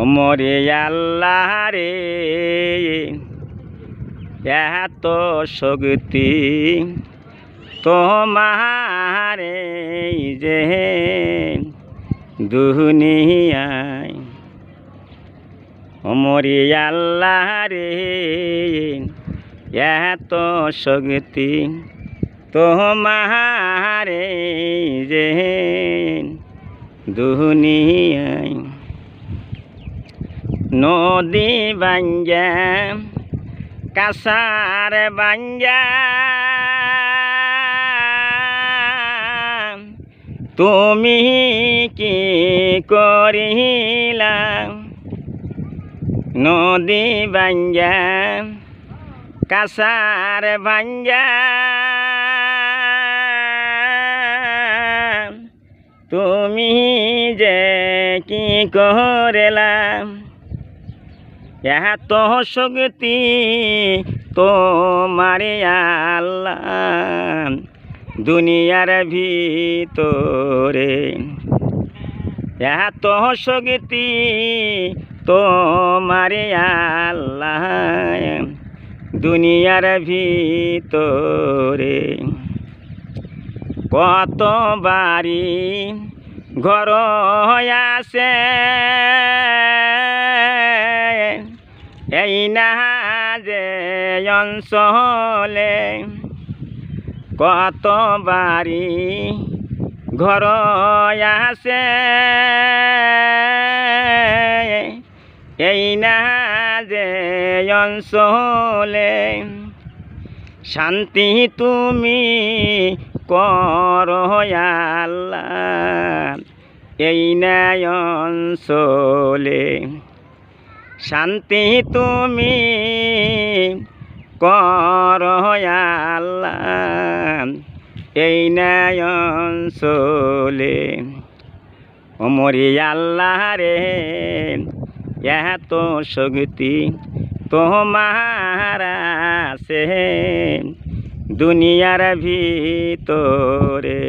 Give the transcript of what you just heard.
ওমরে আল্লাহ রে, এত শক্তি তোমারে যে দুনিয়ায়। ওমরে আল্লাহ রে, এত শক্তি তোমারে যে দুনিয়ায়। নদী বাঞ্জা কাসার বাঞ্জা তুমি কি করিলা? নদী বাঞ্জা কাসার বাঞ্জা তুমি যে কি করেলাম এত শক্তি তোমার আল্লাহ, দুনিয়ার ভিতরে। এত শক্তি তোমার আল্লাহ, দুনিয়ার ভিতরে। কত বাড়ি ঘর হয়ে আছে যে অঞ্চলে কত বাড়ি ঘর আছে? এই না যে অঞ্চলে শান্তি তুমি কর এই ন্যায় অঞ্চলে শান্তি তুমি কর আল্লাহ। এই ন্যায় অঞ্চলে অমরি আল্লাহ রে, এত শক্তি তোমার আছে দুনিয়ার ভিতরে।